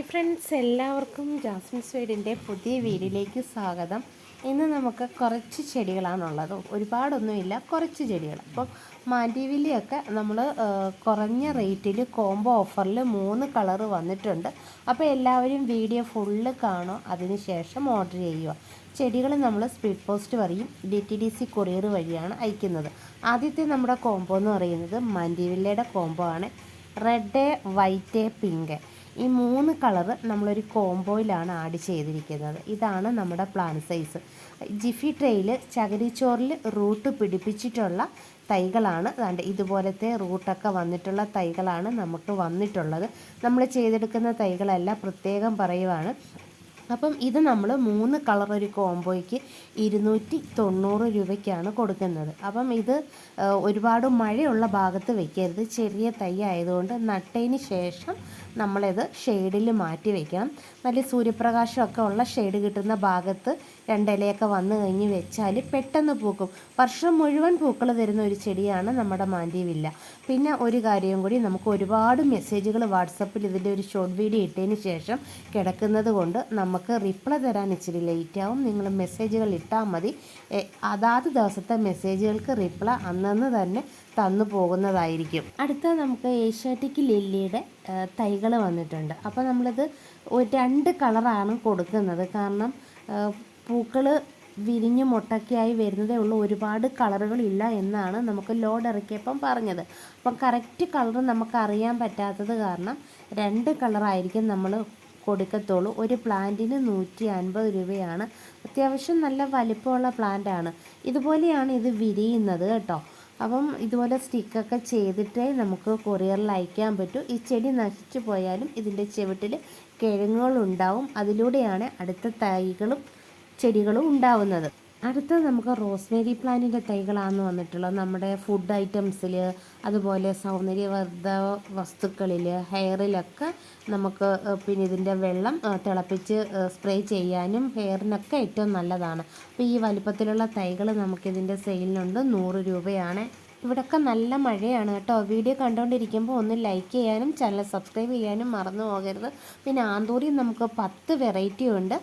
Hi friends എല്ലാവർക്കും Jasmine സ്വീഡിന്റെ പുതിയ വീടിലേക്ക് സ്വാഗതം. ഇന്ന് നമുക്ക് കുറച്ച് ചെടികളാണുള്ളത്. ഒരുപാടൊന്നുമില്ല കുറച്ച് ചെടികൾ. അപ്പം മാൻഡിവില്ലിയൊക്കെ നമ്മൾ കുറഞ്ഞ റേറ്റിൽ കോംബോ ഓഫറിൽ മൂന്ന് കളർ വന്നിട്ടുണ്ട്. അപ്പോൾ എല്ലാവരും വീഡിയോ ഫുള്ള് കാണുക അതിനുശേഷം ഓർഡർ ചെയ്യുക. ചെടികൾ നമ്മൾ സ്പീഡ് പോസ്റ്റ് വഴിയും D T D C courier വഴിയാണ് അയക്കുന്നത്. ആദ്യത്തെ നമ്മുടെ കോംബോ എന്ന് പറയുന്നത് മാൻഡിവില്ലയുടെ കോംബോ ആണ്. Red white pink. ഈ മൂന്ന് കളറ് നമ്മളൊരു കോംബോയിലാണ് ആഡ് ചെയ്തിരിക്കുന്നത്. ഇതാണ് നമ്മുടെ പ്ലാൻ സൈസ്. ജിഫി ട്രെയിൽ ചകിരിച്ചോറിൽ റൂട്ട് പിടിപ്പിച്ചിട്ടുള്ള തൈകളാണ്. അതാണ്ട് ഇതുപോലത്തെ റൂട്ടൊക്കെ വന്നിട്ടുള്ള തൈകളാണ് നമുക്ക് വന്നിട്ടുള്ളത്. നമ്മൾ ചെയ്തെടുക്കുന്ന തൈകളെല്ലാം പ്രത്യേകം പറയുവാണ്. അപ്പം ഇത് നമ്മൾ മൂന്ന് കളർ ഒരു കോംബോയ്ക്ക് ഇരുന്നൂറ്റി തൊണ്ണൂറ് രൂപയ്ക്കാണ് കൊടുക്കുന്നത്. അപ്പം ഇത് ഒരുപാട് മഴയുള്ള ഭാഗത്ത് വെക്കരുത്. ചെറിയ തൈ ആയതുകൊണ്ട് നട്ടതിന് ശേഷം നമ്മളിത് ഷെയ്ഡിൽ മാറ്റി വയ്ക്കണം നല്ല സൂര്യപ്രകാശമൊക്കെ ഉള്ള ഷെയ്ഡ് കിട്ടുന്ന ഭാഗത്ത് രണ്ടിലയൊക്കെ വന്നു കഴിഞ്ഞ് വെച്ചാൽ പെട്ടെന്ന് പൂക്കും. വർഷം മുഴുവൻ പൂക്കൾ തരുന്ന ഒരു ചെടിയാണ് നമ്മുടെ മാന്തിവില്ല പിന്നെ ഒരു കാര്യം കൂടി നമുക്ക് ഒരുപാട് മെസ്സേജുകൾ വാട്സപ്പിൽ ഇതിന്റെ ഒരു ഷോർട്ട് വീഡിയോ ഇട്ടതിന് ശേഷം കിടക്കുന്നത് കൊണ്ട് നമുക്ക് റിപ്ലൈ തരാൻ ഇച്ചിരി ലേറ്റ് ആവും. നിങ്ങൾ മെസ്സേജുകൾ ഇട്ടാൽ മതി. അതാത് ദിവസത്തെ മെസ്സേജുകൾക്ക് റിപ്ലൈ അന്നന്ന് തന്നെ തന്നു പോകുന്നതായിരിക്കും. അടുത്ത നമുക്ക് ഏഷ്യാറ്റിക് ലില്ലിയുടെ തൈകൾ വന്നിട്ടുണ്ട്. അപ്പോൾ നമ്മളിത് രണ്ട് കളറാണ് കൊടുക്കുന്നത്. കാരണം പൂക്കൾ വിരിഞ്ഞ് മുട്ടൊക്കെയായി വരുന്നതേ ഉള്ളൂ. ഒരുപാട് കളറുകളില്ല എന്നാണ് നമുക്ക് ലോഡ് ഇറക്കിയപ്പം പറഞ്ഞത്. അപ്പം കറക്റ്റ് കളർ നമുക്ക് അറിയാൻ പറ്റാത്തത് കാരണം രണ്ട് കളറായിരിക്കും നമ്മൾ കൊടുക്കത്തുള്ളൂ. ഒരു പ്ലാന്റിന് നൂറ്റി അൻപത് രൂപയാണ്. അത്യാവശ്യം നല്ല വലിപ്പമുള്ള പ്ലാന്റാണ്. ഇതുപോലെയാണ് ഇത് വിരിയുന്നത് കേട്ടോ. അപ്പം ഇതുപോലെ സ്റ്റിക്കൊക്കെ ചെയ്തിട്ടേ നമുക്ക് കൊറിയറിൽ അയക്കാൻ പറ്റൂ. ഈ ചെടി നശിച്ചു പോയാലും ഇതിന്റെ ചുവട്ടിൽ കിഴങ്ങുകളുണ്ടാവും. അതിലൂടെയാണ് അടുത്ത തൈകളും ചെടികളും ഉണ്ടാവുന്നത്. അടുത്ത നമുക്ക് റോസ്മേരി പ്ലാന്റിന്റെ തൈകളാണ് വന്നിട്ടുള്ളത് നമ്മുടെ ഫുഡ് ഐറ്റംസിൽ അതുപോലെ സൗന്ദര്യവർദ്ധ വസ്തുക്കളിൽ ഹെയറിലൊക്കെ നമുക്ക് പിന്നെ ഇതിന്റെ വെള്ളം തിളപ്പിച്ച് സ്പ്രേ ചെയ്യാനും ഹെയറിനൊക്കെ ഏറ്റവും നല്ലതാണ്. അപ്പോൾ ഈ വലിപ്പത്തിലുള്ള തൈകൾ നമുക്കിതിന്റെ സെയിലിനുണ്ട് നൂറ് രൂപയാണ് ഇവിടെയൊക്കെ നല്ല മഴയാണ് കേട്ടോ. വീഡിയോ കണ്ടുകൊണ്ടിരിക്കുമ്പോൾ ഒന്ന് ലൈക്ക് ചെയ്യാനും ചാനൽ സബ്സ്ക്രൈബ് ചെയ്യാനും മറന്നു പോകരുത്. പിന്നെ ആന്തൂരി നമുക്ക് പത്ത് വെറൈറ്റി ഉണ്ട്.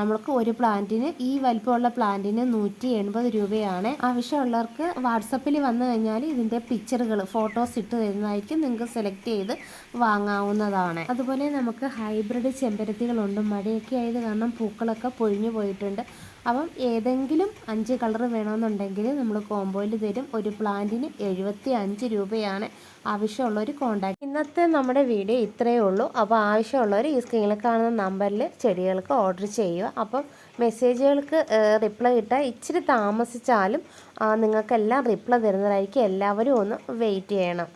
നമ്മൾക്ക് ഒരു പ്ലാന്റിന് ഈ വലിപ്പമുള്ള പ്ലാന്റിന് നൂറ്റി എൺപത് രൂപയാണ്. ആവശ്യമുള്ളവർക്ക് വാട്സപ്പിൽ വന്നു കഴിഞ്ഞാൽ ഇതിന്റെ പിക്ചറുകൾ ഫോട്ടോസ് ഇട്ട് തരുന്നതായിരിക്കും നിങ്ങൾക്ക് സെലക്ട് ചെയ്ത് വാങ്ങാവുന്നതാണ്. അതുപോലെ നമുക്ക് ഹൈബ്രിഡ് ചെമ്പരത്തികളുണ്ട്. മഴയൊക്കെ ആയത് കാരണം പൂക്കളൊക്കെ പൊഴിഞ്ഞു പോയിട്ടുണ്ട്. അപ്പം ഏതെങ്കിലും അഞ്ച് കളർ വേണമെന്നുണ്ടെങ്കിൽ നമ്മൾ കോമ്പോയിൽ തരും. ഒരു പ്ലാന്റിന് എഴുപത്തി അഞ്ച് രൂപയാണ് ആവശ്യമുള്ളവർ കോണ്ടാക്ട് ഇന്നത്തെ നമ്മുടെ വീഡിയോ ഇത്രയേ ഉള്ളൂ. അപ്പോൾ ആവശ്യമുള്ളവർ ഈ സ്ക്രീനിൽ കാണുന്ന നമ്പറിൽ ചെടികൾക്ക് ഓർഡർ ചെയ്യുക. അപ്പം മെസ്സേജുകൾക്ക് റിപ്ലൈ കിട്ടാൻ ഇച്ചിരി താമസിച്ചാലും നിങ്ങൾക്കെല്ലാം റിപ്ലൈ തരുന്നതായിരിക്കും. എല്ലാവരും ഒന്ന് വെയിറ്റ് ചെയ്യണം.